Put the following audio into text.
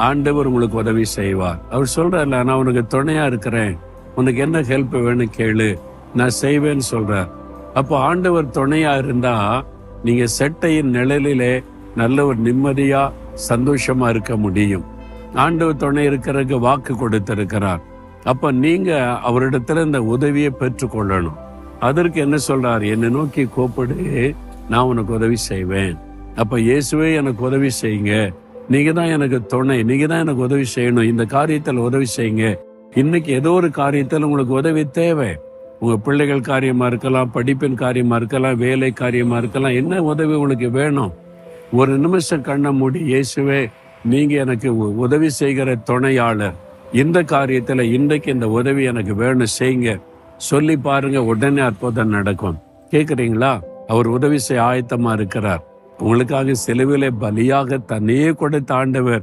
ஆண்டவர் உங்களுக்கு உதவி செய்வார். அவர் சொல்றாருல நான் உனக்கு துணையா இருக்கிறேன். உனக்கு என்ன ஹெல்ப் வேணும் கேளு. நான் செய்வேன்னு சொல்றார். அப்போ ஆண்டவர் துணையா இருந்தா நீங்க செட்டையின் நிழலிலே நல்ல ஒரு நிம்மதியா சந்தோஷமா இருக்க முடியும். ஆண்டவர் துணை இருக்கிறதுக்கு வாக்கு கொடுத்திருக்கிறார். அப்ப நீங்க அவரிடத்துல இந்த உதவியை பெற்றுக்கொள்ளணும். அதற்கு என்ன சொல்றார்? என்னை நோக்கி கூப்பிடு. நான் உனக்கு உதவி செய்வேன். அப்ப இயேசுவே எனக்கு உதவி செய்யுங்க. நீங்க தான் எனக்கு துணை நீங்க தான் எனக்கு உதவி செய்யணும். இந்த காரியத்தில் உதவி செய்யுங்க. இன்னைக்கு ஏதோ ஒரு காரியத்தில் உங்களுக்கு உதவி தேவை. உங்க பிள்ளைகள் காரியமா இருக்கலாம் படிப்பின் காரியமா இருக்கலாம் வேலை காரியமா இருக்கலாம் என்ன உதவி உங்களுக்கு வேணும்? ஒரு நிமிஷம் கண்ணை மூடி இயேசுவே நீங்க எனக்கு உ- உதவி செய்கிற துணையாளர். இந்த காரியத்தில் இன்றைக்கு இந்த உதவி எனக்கு வேணும் செய்யுங்க. சொல்லி பாருங்க உடனே அற்புதம் நடக்கும். கேக்குறீங்களா? அவர் உதவி செய்ய ஆயத்தமா இருக்கிறார். உங்களுக்காக சிலுவிலே பலியாக தன்னையே கொடுத்த ஆண்டவர்